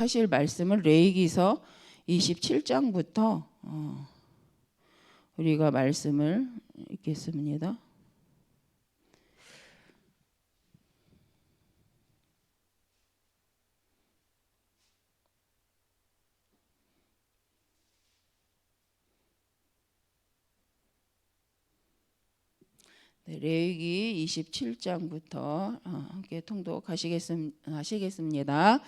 하실 말씀을 레이기서 27장부터 어, 우리가 말씀을 읽겠습니다. 레위기 27장부터 어, 함께 통독하시겠습니다.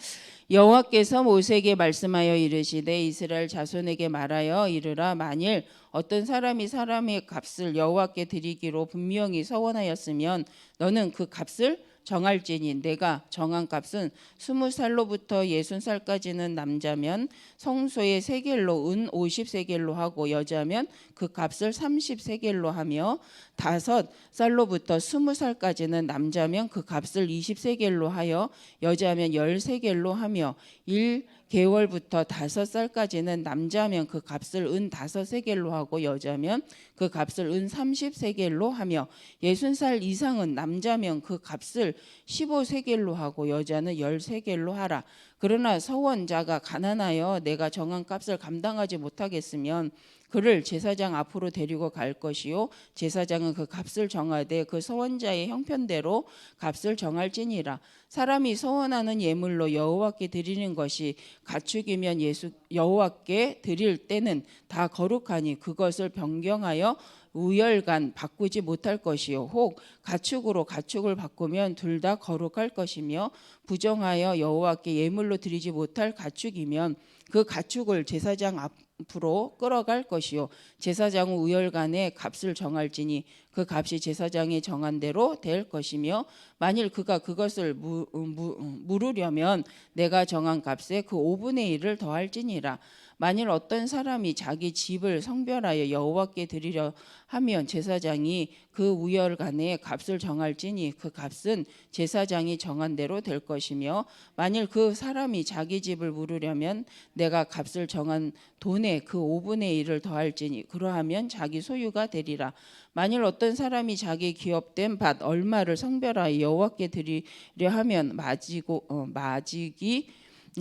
여호와께서 모세에게 말씀하여 이르시되 이스라엘 자손에게 말하여 이르라 만일 어떤 사람이 사람의 값을 여호와께 드리기로 분명히 서원하였으면 너는 그 값을 정할지니 내가 정한 값은 스무 살로부터 예순 살까지는 남자면 성소의 세겔로 은 오십 세겔로 하고 여자면 그 값을 삼십 세겔로 하며 다섯 살로부터 스무 살까지는 남자면 그 값을 이십 세겔로 하여 여자면 열 세겔로 하며 일 개월부터 다섯 살까지는 남자면 그 값을 은 다섯 세겔로 하고 여자면 그 값을 은 삼십 세겔로 하며 예순 살 이상은 남자면 그 값을 십오 세겔로 하고 여자는 열 세겔로 하라. 그러나 서원자가 가난하여 내가 정한 값을 감당하지 못하겠으면 그를 제사장 앞으로 데리고 갈 것이요. 제사장은 그 값을 정하되 그 서원자의 형편대로 값을 정할지니라. 사람이 서원하는 예물로 여호와께 드리는 것이 가축이면 예수 여호와께 드릴 때는 다 거룩하니 그것을 변경하여 우열간 바꾸지 못할 것이요. 혹 가축으로 가축을 바꾸면 둘 다 거룩할 것이며 부정하여 여호와께 예물로 드리지 못할 가축이면 그 가축을 제사장 앞으로 끌어갈 것이요. 제사장은 우열간에 값을 정할지니 그 값이 제사장이 정한 대로 될 것이며 만일 그가 그것을 무, 무, 물으려면 내가 정한 값에 그 5분의 1을 더할지니라 만일 어떤 사람이 자기 집을 성별하여 여호와께 드리려 하면 제사장이 그 우열간에 값을 정할지니 그 값은 제사장이 정한 대로 될 것이며 만일 그 사람이 자기 집을 물으려면 내가 값을 정한 돈에 그 5분의 1을 더할지니 그러하면 자기 소유가 되리라. 만일 어떤 사람이 자기 기업된 밭 얼마를 성별하여 여호와께 드리려 하면 마지고 어, 마지기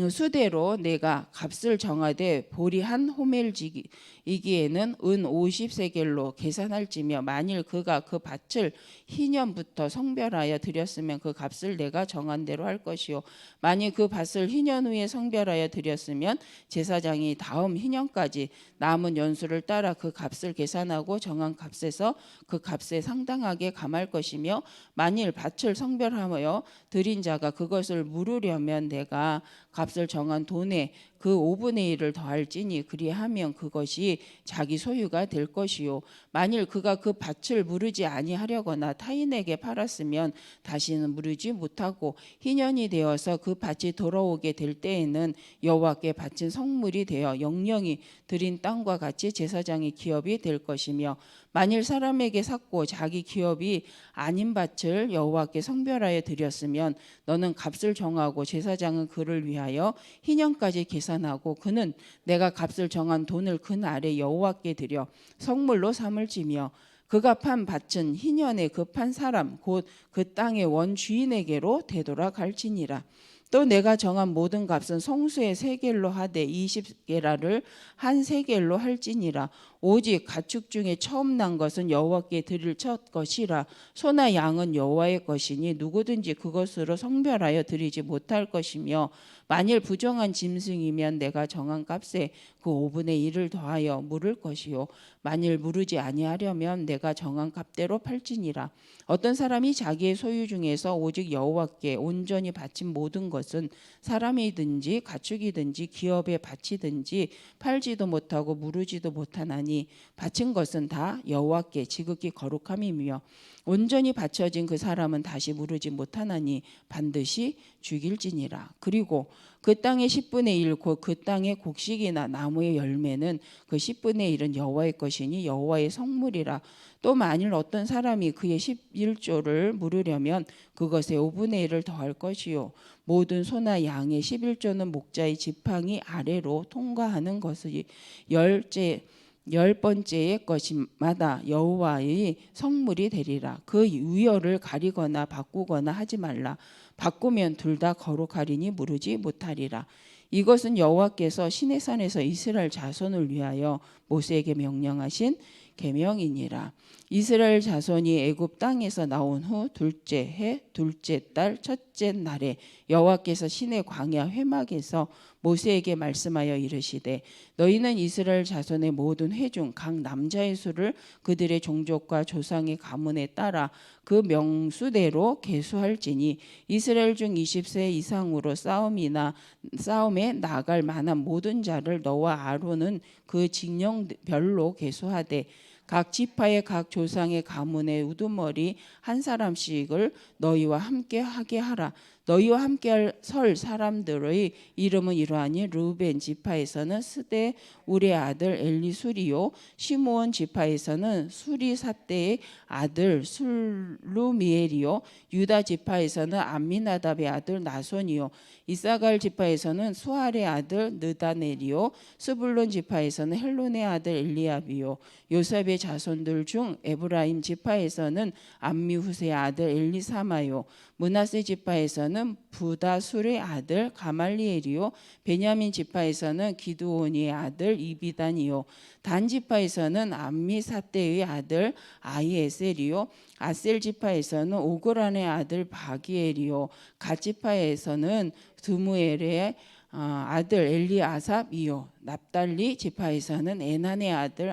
수대로 내가 값을 정하되 보리 한 호멜지기에는 은 50세겔로 계산할지며 만일 그가 그 밭을 희년부터 성별하여 드렸으면 그 값을 내가 정한 대로 할 것이요. 만일 그 밭을 희년 후에 성별하여 드렸으면 제사장이 다음 희년까지 남은 연수를 따라 그 값을 계산하고 정한 값에서 그 값에 상당하게 감할 것이며 만일 밭을 성별하여 드린 자가 그것을 물으려면 내가 값을 정한 돈에 그 5분의 1을 더할지니 그리하면 그것이 자기 소유가 될 것이요. 만일 그가 그 밭을 무르지 아니하려거나 타인에게 팔았으면 다시는 무르지 못하고 희년이 되어서 그 밭이 돌아오게 될 때에는 여호와께 바친 성물이 되어 영영이 드린 땅과 같이 제사장의 기업이 될 것이며 만일 사람에게 샀고 자기 기업이 아닌 밭을 여호와께 성별하여 드렸으면 너는 값을 정하고 제사장은 그를 위하여 희년까지 계산 하고 그는 내가 값을 정한 돈을 그 날에 여호와께 드려 성물로 삼을지며 그가 판 밭은 희년에 그 판 사람 곧 그 땅의 원 주인에게로 되돌아갈지니라. 또 내가 정한 모든 값은 성수의 세 겔로 하되 20게라를 한 세 겔로 할지니라. 오직 가축 중에 처음 난 것은 여호와께 드릴 첫 것이라. 소나 양은 여호와의 것이니 누구든지 그것으로 성별하여 드리지 못할 것이며 만일 부정한 짐승이면 내가 정한 값에 그 5분의 1을 더하여 물을 것이요. 만일 물으지 아니하려면 내가 정한 값대로 팔지니라. 어떤 사람이 자기의 소유 중에서 오직 여호와께 온전히 바친 모든 것은 사람이든지 가축이든지 기업에 바치든지 팔지도 못하고 물으지도 못하나니 바친 것은 다 여호와께 지극히 거룩함이며 온전히 바쳐진 그 사람은 다시 무르지 못하나니 반드시 죽일지니라. 그리고 그 땅의 10분의 1, 곧그 땅의 곡식이나 나무의 열매는 그 10분의 1은 여호와의 것이니 여호와의 성물이라. 또 만일 어떤 사람이 그의 11조를 물으려면 그것의 5분의 1을 더할 것이요. 모든 소나 양의 11조는 목자의 지팡이 아래로 통과하는 것이 열째 열 번째의 것마다 여호와의 성물이 되리라. 그 유여를 가리거나 바꾸거나 하지 말라. 바꾸면 둘 다 거룩하리니 무르지 못하리라. 이것은 여호와께서 시내산에서 이스라엘 자손을 위하여 모세에게 명령하신 계명이니라. 이스라엘 자손이 애굽 땅에서 나온 후 둘째 해 둘째 달 첫 째 날에 여호와께서 시내 광야 회막에서 모세에게 말씀하여 이르시되 너희는 이스라엘 자손의 모든 회중 각 남자의 수를 그들의 종족과 조상의 가문에 따라 그 명수대로 계수할지니 이스라엘 중 20세 이상으로 싸움이나 싸움에 나갈 만한 모든 자를 너와 아론은 그 직령별로 계수하되 각 지파의 각 조상의 가문의 우두머리 한 사람씩을 너희와 함께 하게 하라. 너희와 함께 설 사람들의 이름은 이러하니 루벤 지파에서는 스데 우리 아들 엘리수리요. 시므온 지파에서는 수리사대의 아들 술루미엘이요. 유다 지파에서는 암미나답의 아들 나손이요. 이사갈 지파에서는 수알의 아들 느다넬이요. 스불론 지파에서는 헬론의 아들 엘리압이요. 요셉의 자손들 중 에브라임 지파에서는 암미후세의 아들 엘리사마요 문하세 지파에서는 부다술의 아들 가말리엘이요. 베냐민 지파에서는 기드온의 아들 이비단이요. 단 지파에서는 암미사대의 아들 아이에셀이요. 아셀 지파에서는 오그란의 아들 바기엘이요. 갓 지파에서는 드무엘의 어, 아들 엘리아삽이요 납달리 지파에서는 에난의 아들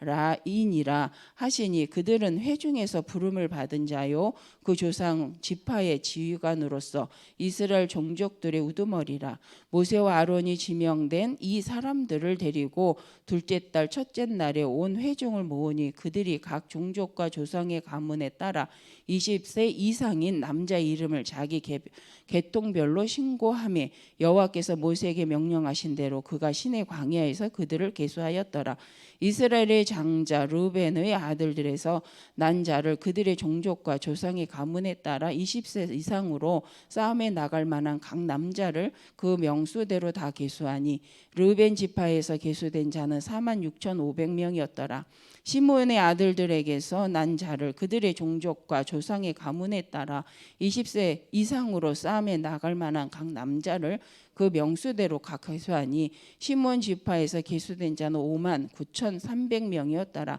아하라인이라 하시니 그들은 회중에서 부름을 받은 자요. 그 조상 지파의 지휘관으로서 이스라엘 종족들의 우두머리라. 모세와 아론이 지명된 이 사람들을 데리고 둘째 달 첫째 날에 온 회중을 모으니 그들이 각 종족과 조상의 가문에 따라 20세 이상인 남자 이름을 자기 개, 계통별로 신고함에 여호와께서 모세에게 명령하신 대로 그가 신의 광야에서 그들을 계수하였더라. 이스라엘의 장자 루벤의 아들들에서 난 자를 그들의 종족과 조상의 가문에 따라 20세 이상으로 싸움에 나갈 만한 각 남자를 그 명수대로 다 계수하니 루벤 지파에서 계수된 자는 4만 6,500명이었더라. 시므온의 아들들에게서 난 자를 그들의 종족과 조상의 가문에 따라 20세 이상으로 싸움에 나갈 만한 각 남자를 그 명수대로 각 계수하니 시몬 지파에서 계수된 자는 5만 9,300명이었더라.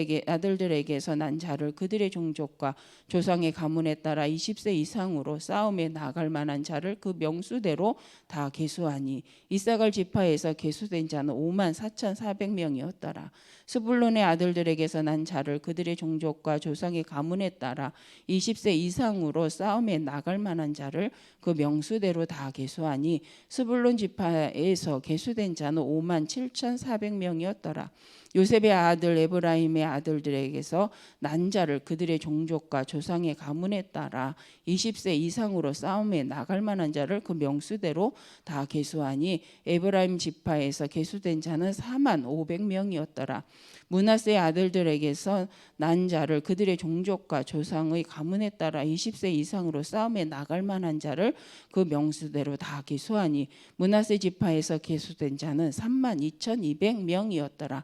에게 아들들에게서 난 자를 그들의 종족과 조상의 가문에 따라 20세 이상으로 싸움에 나갈 만한 자를 그 명수대로 다 계수하니 이사갈 지파에서 계수된 자는 5만 4,400명이었더라. 스불론의 아들들에게서 난 자를 그들의 종족과 조상의 가문에 따라 20세 이상으로 싸움에 나갈 만한 자를 그 명수대로 다 계수하니 스불론 지파에서 계수된 자는 5만 7,400명이었더라. 요셉의 아들 에브라임의 아들들에게서 난 자를 그들의 종족과 조상의 가문에 따라 20세 이상으로 싸움에 나갈 만한 자를 그 명수대로 다 계수하니 에브라임 지파에서 계수된 자는 4만 500명이었더라. 문하세의 아들들에게서 난 자를 그들의 종족과 조상의 가문에 따라 20세 이상으로 싸움에 나갈 만한 자를 그 명수대로 다 계수하니 문하세 지파에서 계수된 자는 3만 2,200명이었더라.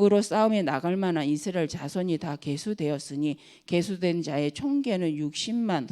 으로 싸움에 나갈 만한 이스라엘 자손이 다 계수되었으니 계수된 자의 총계는 60만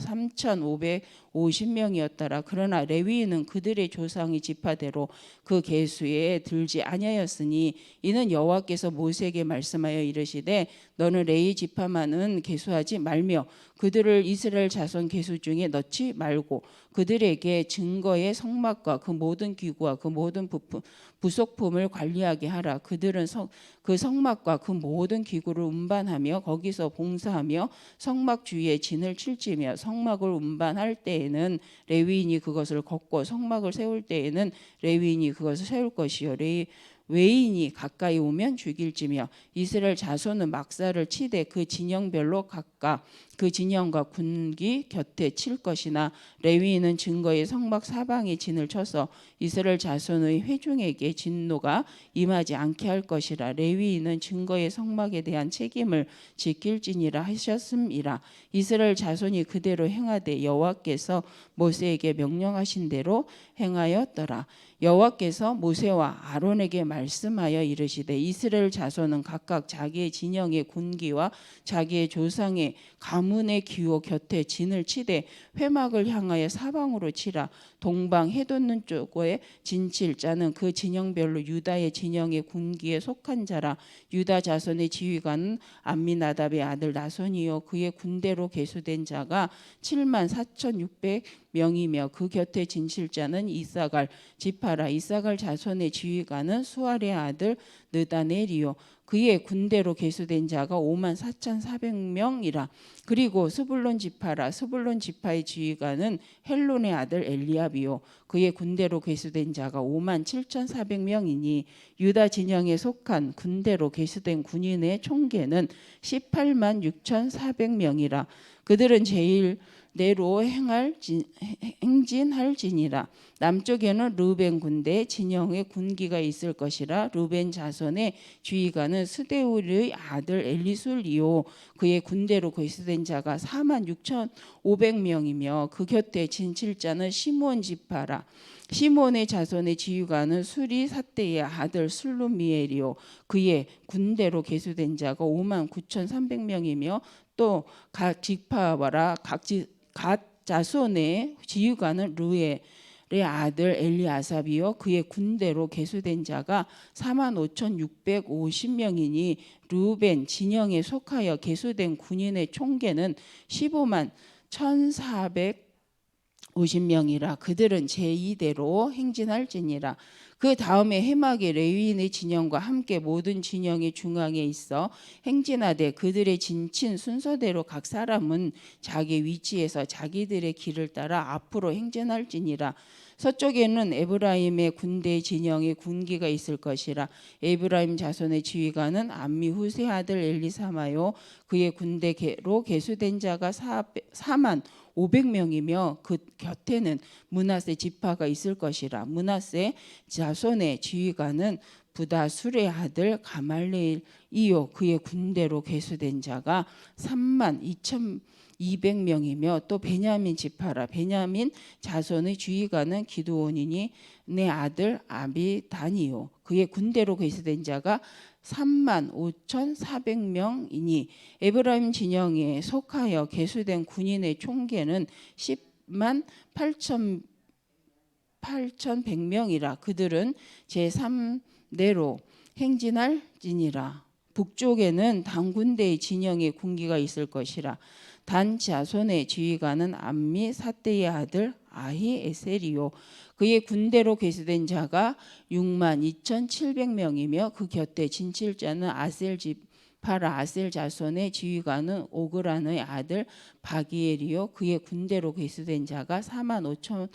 3,550명이었더라. 그러나 레위인은 그들의 조상의 지파대로 그 계수에 들지 아니하였으니 이는 여호와께서 모세에게 말씀하여 이르시되 너는 레위 지파만은 계수하지 말며 그들을 이스라엘 자손 계수 중에 넣지 말고 그들에게 증거의 성막과 그 모든 기구와 그 모든 부품, 부속품을 관리하게 하라. 그들은 성, 그 성막과 그 모든 기구를 운반하며 거기서 봉사하며 성막 주위에 진을 칠지며 성막을 운반할 때에는 레위인이 그것을 걷고 성막을 세울 때에는 레위인이 그것을 세울 것이요 레위 외인이 가까이 오면 죽일지며 이스라엘 자손은 막사를 치되 그 진영별로 각각 그 진영과 군기 곁에 칠 것이나 레위인은 증거의 성막 사방에 진을 쳐서 이스라엘 자손의 회중에게 진노가 임하지 않게 할 것이라. 레위인은 증거의 성막에 대한 책임을 지킬지니라 하셨음이라. 이스라엘 자손이 그대로 행하되 여호와께서 모세에게 명령하신 대로 행하였더라. 여호와께서 모세와 아론에게 말씀하여 이르시되 이스라엘 자손은 각각 자기의 진영의 군기와 자기의 조상의 가문의 기호 곁에 진을 치되 회막을 향하여 사방으로 치라 동방 해돋는 쪽에 진칠 자는 그 진영별로 유다의 진영의 군기에 속한 자라. 유다 자손의 지휘관은 암미나답의 아들 나손이요. 그의 군대로 계수된 자가 7만 4,600 명이며 그 곁에 진실자는 이사갈 지파라. 이사갈 자손의 지휘관은 수알의 아들 느다넬이요 그의 군대로 계수된 자가 5만 4,400명이라. 그리고 스불론 지파라. 스불론 지파의 지휘관은 헬론의 아들 엘리압이요 그의 군대로 계수된 자가 5만 7,400명이니 유다 진영에 속한 군대로 계수된 군인의 총계는 18만 6,400명이라. 그들은 제일 내로 행할 진, 행진할지니라. 남쪽에는 루벤 군대 진영의 군기가 있을 것이라. 루벤 자손의 주의관은 스데울의 아들 엘리술이요. 그의 군대로 거수된 자가 4만 6천 500명이며 그 곁에 진칠자는 시몬 지파라. 시몬의 자손의 지휘관은 수리 사대의 아들 술루미엘이요. 그의 군대로 계수된 자가 5만 9천 300명이며 또 각 지파와라 각 지, 갓 자손의 지휘관은 루엘의 아들 엘리아삽이요. 그의 군대로 계수된 자가 4만 5,650명이니 루벤 진영에 속하여 계수된 군인의 총계는 15만 1,450명이라. 그들은 제2대로 행진할지니라 그 다음에 해막의 레위인의 진영과 함께 모든 진영의 중앙에 있어 행진하되 그들의 진친 순서대로 각 사람은 자기 위치에서 자기들의 길을 따라 앞으로 행진할지니라. 서쪽에는 에브라임의 군대 진영의 군기가 있을 것이라. 에브라임 자손의 지휘관은 암미 후세 아들 엘리사마요. 그의 군대로 계수된 자가 4만 500명이며 그 곁에는 문하세 지파가 있을 것이라. 문하세 자손의 지휘관은 부다술의 아들 가말레일 이요. 그의 군대로 계수된 자가 3만 2천 200명이며 또 베냐민 지파라. 베냐민 자손의 주의관은 기드온이니 내 아들 아비단이요 그의 군대로 계수된 자가 3만 5천 400명이니 에브라임 진영에 속하여 계수된 군인의 총계는 10만 8천 8,100명이라 그들은 제3대로 행진할지니라. 북쪽에는 당군대의 진영의 군기가 있을 것이라 단 자손의 지휘관은 암미 사대의 아들 아히 에셀이요. 그의 군대로 계수된 자가 6만 2,700명이며 그 곁에 진칠자는 아셀 집 파라 아셀 자손의 지휘관은 오그란의 아들 바기엘이요. 그의 군대로 계수된 자가 4만 5천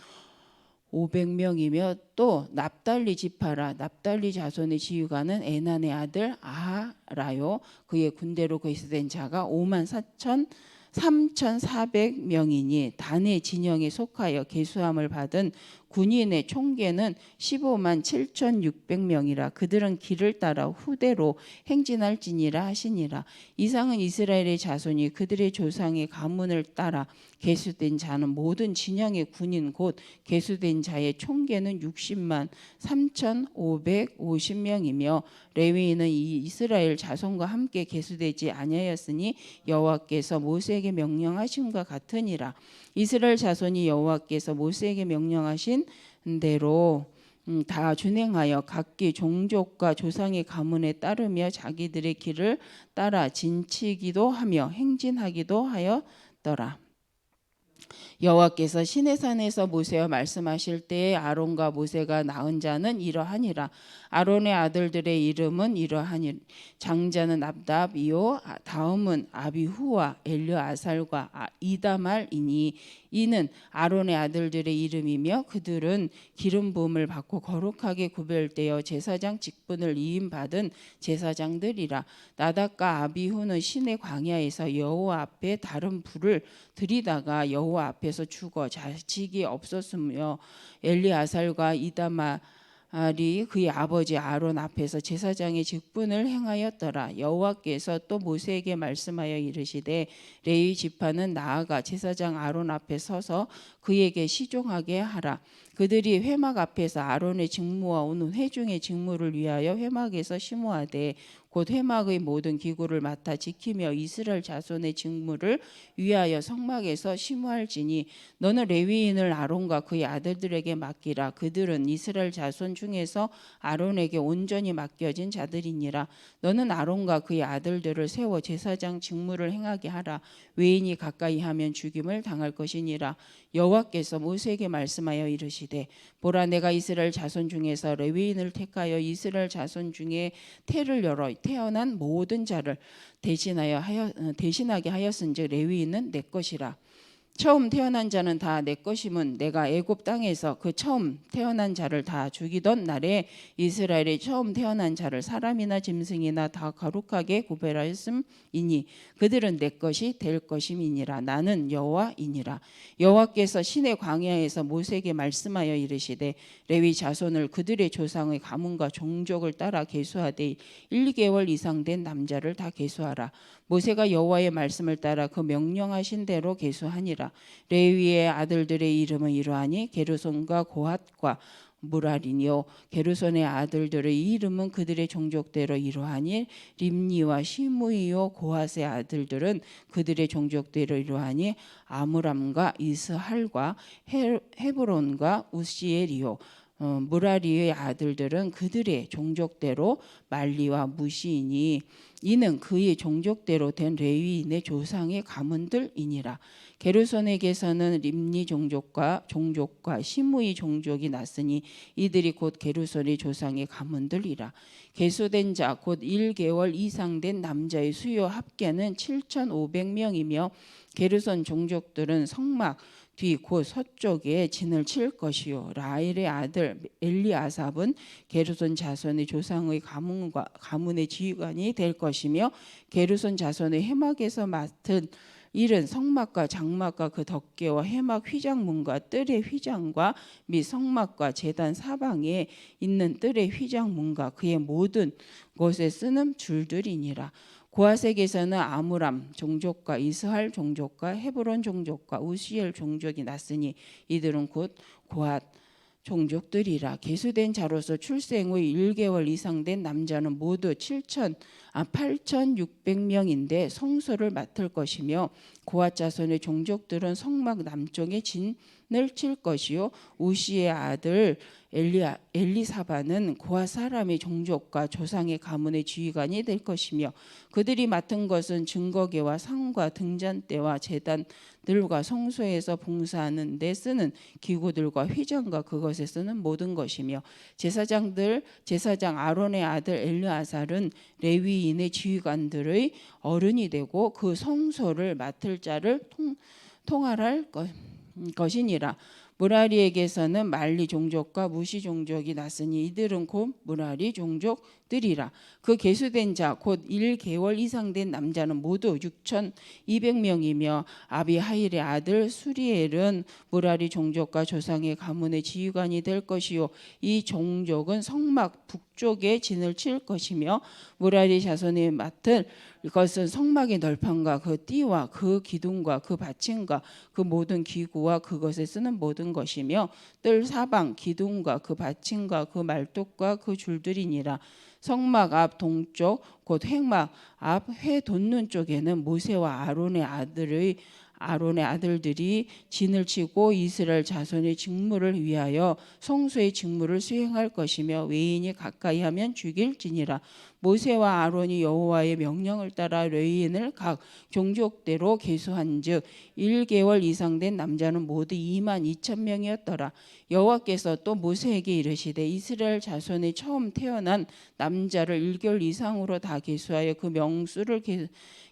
500명이며 또 납달리 지파라 납달리 자손의 지휘관은 에난의 아들 아하라요. 그의 군대로 계수된 자가 5만 4천 3,400명이니 단의 진영에 속하여 계수함을 받은 군인의 총계는 15만 7,600명이라 그들은 길을 따라 후대로 행진할지니라 하시니라. 이상은 이스라엘의 자손이 그들의 조상의 가문을 따라 계수된 자는 모든 진영의 군인 곧 계수된 자의 총계는 60만 3,550명이며 레위인은 이 이스라엘 자손과 함께 계수되지 아니하였으니 여호와께서 모세에게 명령하심과 같으니라. 이스라엘 자손이 여호와께서 모세에게 명령하신 대로 음, 다 준행하여 각기 종족과 조상의 가문에 따르며 자기들의 길을 따라 진치기도 하며 행진하기도 하였더라. 여호와께서 시내산에서 모세와 말씀하실 때에 아론과 모세가 낳은 자는 이러하니라. 아론의 아들들의 이름은 이러하니. 장자는 납답이요. 아, 다음은 아비후와 엘르아살과 아- 이다말이니. 이는 아론의 아들들의 이름이며 그들은 기름 부음을 받고 거룩하게 구별되어 제사장 직분을 이임 받은 제사장들이라. 나답과 아비후는 신의 광야에서 여호와 앞에 다른 불을 들이다가 여호 와 앞에서 죽어 자식이 없었으며 엘리아살과 이다마 리 그의 아버지 아론 앞에서 제사장의 직분을 행하였더라. 여호와께서 또 모세에게 말씀하여 이르시되 레위 지파는 나아가 제사장 아론 앞에 서서 그에게 시종하게 하라. 그들이 회막 앞에서 아론의 직무와 오는 회중의 직무를 위하여 회막에서 심호하되 곧 회막의 모든 기구를 맡아 지키며 이스라엘 자손의 직무를 위하여 성막에서 심호할지니 너는 레위인을 아론과 그의 아들들에게 맡기라. 그들은 이스라엘 자손 중에서 아론에게 온전히 맡겨진 자들이니라. 너는 아론과 그의 아들들을 세워 제사장 직무를 행하게 하라. 외인이 가까이 하면 죽임을 당할 것이니라. 여호와께서 모세에게 말씀하여 이르시되 보라 내가 이스라엘 자손 중에서 레위인을 택하여 이스라엘 자손 중에 태를 열어 태어난 모든 자를 대신하여 하여 어, 대신하게 하였은즉 레위인은 내 것이라 처음 태어난 자는 다 내 것임은 내가 애굽 땅에서 그 처음 태어난 자를 다 죽이던 날에 이스라엘의 처음 태어난 자를 사람이나 짐승이나 다 거룩하게 구별하였음이니 그들은 내 것이 될 것임이니라. 나는 여호와이니라. 여호와께서 신의 광야에서 모세에게 말씀하여 이르시되 레위 자손을 그들의 조상의 가문과 종족을 따라 계수하되 1개월 이상 된 남자를 다 계수하라. 모세가 여호와의 말씀을 따라 그 명령하신 대로 계수하니라 레위의 아들들의 이름은 이러하니 게르손과 고핫과 무라리니요. 게르손의 아들들의 이름은 그들의 종족대로 이러하니 림니와 시므이요 고핫의 아들들은 그들의 종족대로 이러하니 아므람과 이스할과 헤- 헤브론과 우시엘이요 어, 무라리의 아들들은 그들의 종족대로 말리와 무시이니 이는 그의 종족대로 된 레위인의 조상의 가문들이니라. 게르손에게서는 림니 종족과 종족과 시므이 종족이 났으니 이들이 곧 게르손의 조상의 가문들이라. 계수된 자 곧 1개월 이상 된 남자의 수요 합계는 7,500명이며 게르손 종족들은 성막 뒤곧 서쪽에 진을 칠 것이요 라일의 아들 엘리아삽은 게르손 자손의 조상의 가문과 가문의 지휘관이 될 것이며 게르손 자손의 해막에서 맡은 일은 성막과 장막과 그 덮개와 해막 휘장문과 뜰의 휘장과 및 성막과 제단 사방에 있는 뜰의 휘장문과 그의 모든 곳에 쓰는 줄들이니라. 고아색에서는 아므람 종족과 이스할 종족과 헤브론 종족과 우시엘 종족이 났으니 이들은 곧 고앗 종족들이라. 계수된 자로서 출생 후 1개월 이상 된 남자는 모두 7천 아 8,600명인데 성소를 맡을 것이며 고앗 자손의 종족들은 성막 남쪽에 진을 칠 것이요. 우시의 아들 엘리아, 엘리사바는 고앗 사람의 종족과 조상의 가문의 지휘관이 될 것이며 그들이 맡은 것은 증거계와 상과 등잔대와 제단들과 성소에서 봉사하는 데 쓰는 기구들과 휘장과 그것에 쓰는 모든 것이며 제사장들 제사장 아론의 아들 엘르아살은 레위인의 지휘관들의 어른이 되고 그 성소를 맡을 자를 통, 통할할 것, 것이니라. 무라리에게서는 말리 종족과 무시 종족이 났으니 이들은 곧 무라리 종족 것들이라. 그 계수된 자 곧 1개월 이상 된 남자는 모두 6,200명이며 아비하일의 아들 수리엘은 무라리 종족과 조상의 가문의 지휘관이 될 것이요. 이 종족은 성막 북쪽에 진을 칠 것이며 무라리 자손이 맡을 이것은 성막의 널판과 그 띠와 그 기둥과 그 받침과 그 모든 기구와 그것에 쓰는 모든 것이며 뜰 사방 기둥과 그 받침과 그 말뚝과 그 줄들이니라 성막 앞 동쪽 곧 횡막 앞 회 돋는 쪽에는 모세와 아론의 아들의 아론의 아들들이 진을 치고 이스라엘 자손의 직무를 위하여 성소의 직무를 수행할 것이며 외인이 가까이 하면 죽일지니라. 모세와 아론이 여호와의 명령을 따라 레위인을 각 종족대로 계수한즉 1개월 이상 된 남자는 모두 2만 2천 명이었더라. 여호와께서 또 모세에게 이르시되 이스라엘 자손의 처음 태어난 남자를 1개월 이상으로 다 계수하여 그 명수를 계-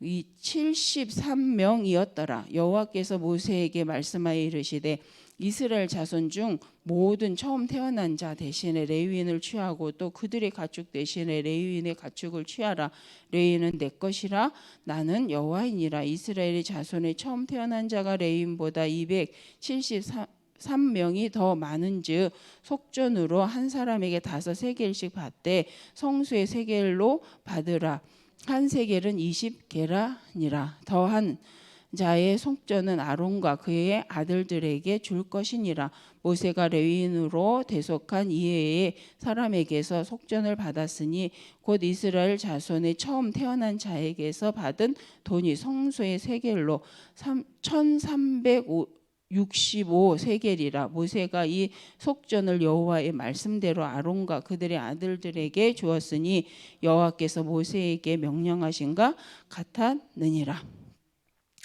이 73명이었더라. 여호와께서 모세에게 말씀하여 이르시되 이스라엘 자손 중 모든 처음 태어난 자 대신에 레위인을 취하고 또 그들의 가축 대신에 레위인의 가축을 취하라. 레위인은 내 것이라 나는 여호와이니라. 이스라엘의 자손의 처음 태어난 자가 레위인보다 273 3명이 더 많은즉 속전으로 한 사람에게 다섯 세겔씩 받되 성수의 세겔로 받으라. 한 세겔은 20게라니라. 더한 자의 속전은 아론과 그의 아들들에게 줄 것이니라. 모세가 레위인으로 대속한 이외의 사람에게서 속전을 받았으니 곧 이스라엘 자손의 처음 태어난 자에게서 받은 돈이 성소의 세겔로 1365 세겔이라 모세가 이 속전을 여호와의 말씀대로 아론과 그들의 아들들에게 주었으니 여호와께서 모세에게 명령하신가 같았느니라.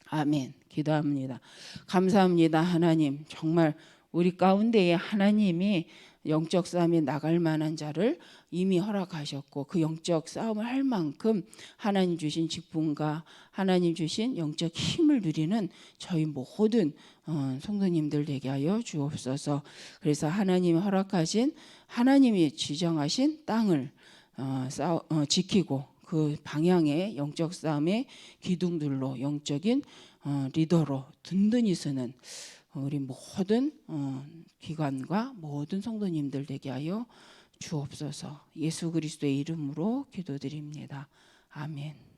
아멘. 기도합니다. 감사합니다. 하나님. 정말 우리 가운데에 하나님이 영적 싸움에 나갈 만한 자를 이미 허락하셨고 그 영적 싸움을 할 만큼 하나님 주신 직분과 하나님 주신 영적 힘을 누리는 저희 모든 어, 성도님들 되게 하여 주옵소서. 그래서 하나님이 허락하신 하나님이 지정하신 땅을 어, 싸, 어, 지키고 그 방향의 영적 싸움의 기둥들로 영적인 어, 리더로 든든히 서는 우리 모든 어, 기관과 모든 성도님들 되게 하여 주옵소서. 예수 그리스도의 이름으로 기도드립니다. 아멘.